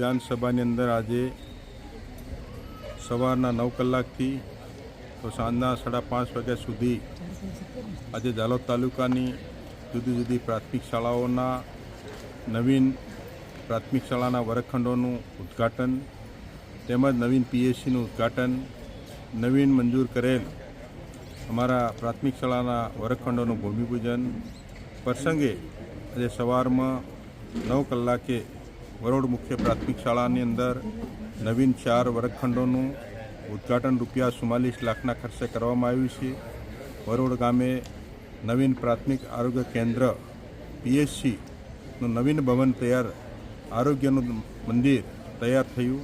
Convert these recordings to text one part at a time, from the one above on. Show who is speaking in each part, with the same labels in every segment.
Speaker 1: વિધાનસભાની અંદર આજે સવારના નવ કલાકથી તો સાંજના સાડા પાંચ વાગ્યા સુધી આજે જાલોદ તાલુકાની જુદી જુદી પ્રાથમિક શાળાઓના નવીન પ્રાથમિક શાળાના વર્ગખંડોનું ઉદ્ઘાટન, તેમજ નવીન પીએસસીનું ઉદ્ઘાટન, નવીન મંજૂર કરેલ અમારા પ્રાથમિક શાળાના વર્ગખંડોનું ભૂમિપૂજન પ્રસંગે આજે સવારમાં નવ કલાકે વરોડ મુખ્ય પ્રાથમિક શાળાની અંદર નવીન ચાર વર્ગખંડોનું ઉદ્ઘાટન રૂપિયા ચુમ્માલીસ લાખના ખર્ચે કરવામાં આવ્યું છે. વરોડ ગામે નવીન પ્રાથમિક આરોગ્ય કેન્દ્ર, પીએચસીનું નવીન ભવન તૈયાર, આરોગ્યનું મંદિર તૈયાર થયું.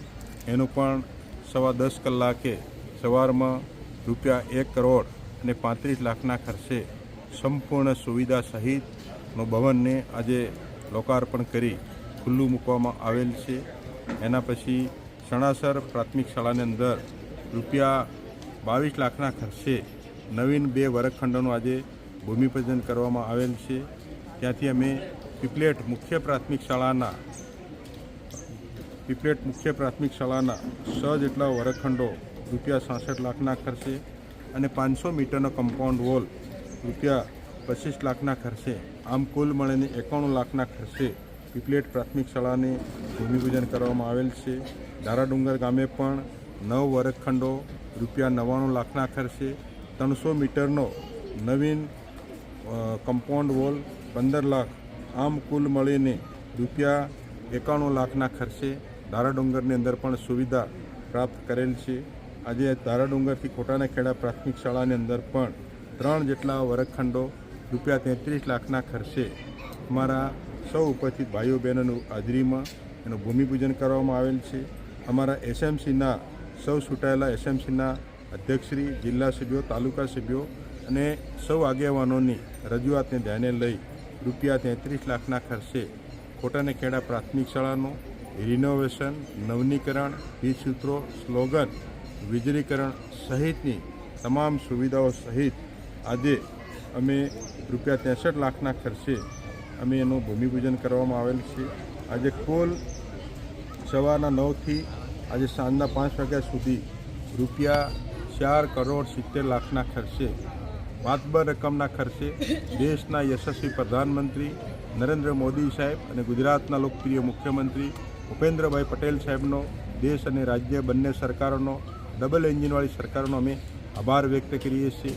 Speaker 1: એનું પણ સવા દસ કલાકે સવારમાં રૂપિયા એક કરોડ અને પાંત્રીસ લાખના ખર્ચે સંપૂર્ણ સુવિધા સહિતનું ભવનને આજે લોકાર્પણ કરી ખુલ્લું મૂકવામાં આવેલ છે. એના પછી સણાસર પ્રાથમિક શાળાની અંદર રૂપિયા બાવીસ લાખના ખર્ચે નવીન બે વર્ગખંડોનું આજે ભૂમિપૂજન કરવામાં આવેલ છે. ત્યાંથી અમે પીપલેટ મુખ્ય પ્રાથમિક શાળાના પીપલેટ મુખ્ય પ્રાથમિક શાળાના છ જેટલા વર્ગખંડો રૂપિયા સાસઠ લાખના ખર્ચે અને પાંચસો મીટરનો કમ્પાઉન્ડ વોલ રૂપિયા પચીસ લાખના ખર્ચે આમ કુલ મળીને એકાણું લાખના ખર્ચે પીપલેટ પ્રાથમિક શાળાને ભૂમિપૂજન કરવામાં આવેલ છે. ધારાડુંગર ગામે પણ નવ વર્ગખંડો રૂપિયા નવ્વાણું લાખના ખર્ચે ત્રણસો મીટરનો નવીન કમ્પાઉન્ડ વોલ પંદર લાખ. આમ કુલ મળીને રૂપિયા એકાણું લાખના ખર્ચે ધારાડુંગરની અંદર પણ સુવિધા પ્રાપ્ત કરેલ છે. આજે ધારાડુંગરથી ખોટાના ખેડા પ્રાથમિક શાળાની અંદર પણ ત્રણ જેટલા વર્ગખંડો રૂપિયા તેત્રીસ લાખના ખર્ચે અમારા સૌ ઉપસ્થિત ભાઈઓ બહેનોની હાજરીમાં એનું ભૂમિપૂજન કરવામાં આવેલ છે. અમારા એસએમસીના સૌ ચૂંટાયેલા એસએમસીના અધ્યક્ષશ્રી, જિલ્લા સભ્યો, તાલુકા સભ્યો અને સૌ આગેવાનોની રજૂઆતને ધ્યાને લઈ રૂપિયા તેત્રીસ લાખના ખર્ચે ખોટાને ખેડા પ્રાથમિક શાળાનું, રિનોવેશન, નવનીકરણ, વીજસૂત્રો, સ્લોગન, વીજળીકરણ સહિતની તમામ સુવિધાઓ સહિત આજે અમે રૂપિયા ત્રેસઠ લાખના ખર્ચે અમે એનું ભૂમિપૂજન કરવામાં આવેલ છે. આજે કુલ સવારના નવથી આજે સાંજના પાંચ વાગ્યા સુધી રૂપિયા ચાર કરોડ સિત્તેર લાખના ખર્ચે માતબર રકમના ખર્ચે દેશના યશસ્વી પ્રધાનમંત્રી નરેન્દ્ર મોદી સાહેબ અને ગુજરાતના લોકપ્રિય મુખ્યમંત્રી ભૂપેન્દ્રભાઈ પટેલ સાહેબનો, દેશ અને રાજ્ય બંને સરકારોનો, ડબલ એન્જિનવાળી સરકારનો અમે આભાર વ્યક્ત કરીએ છીએ.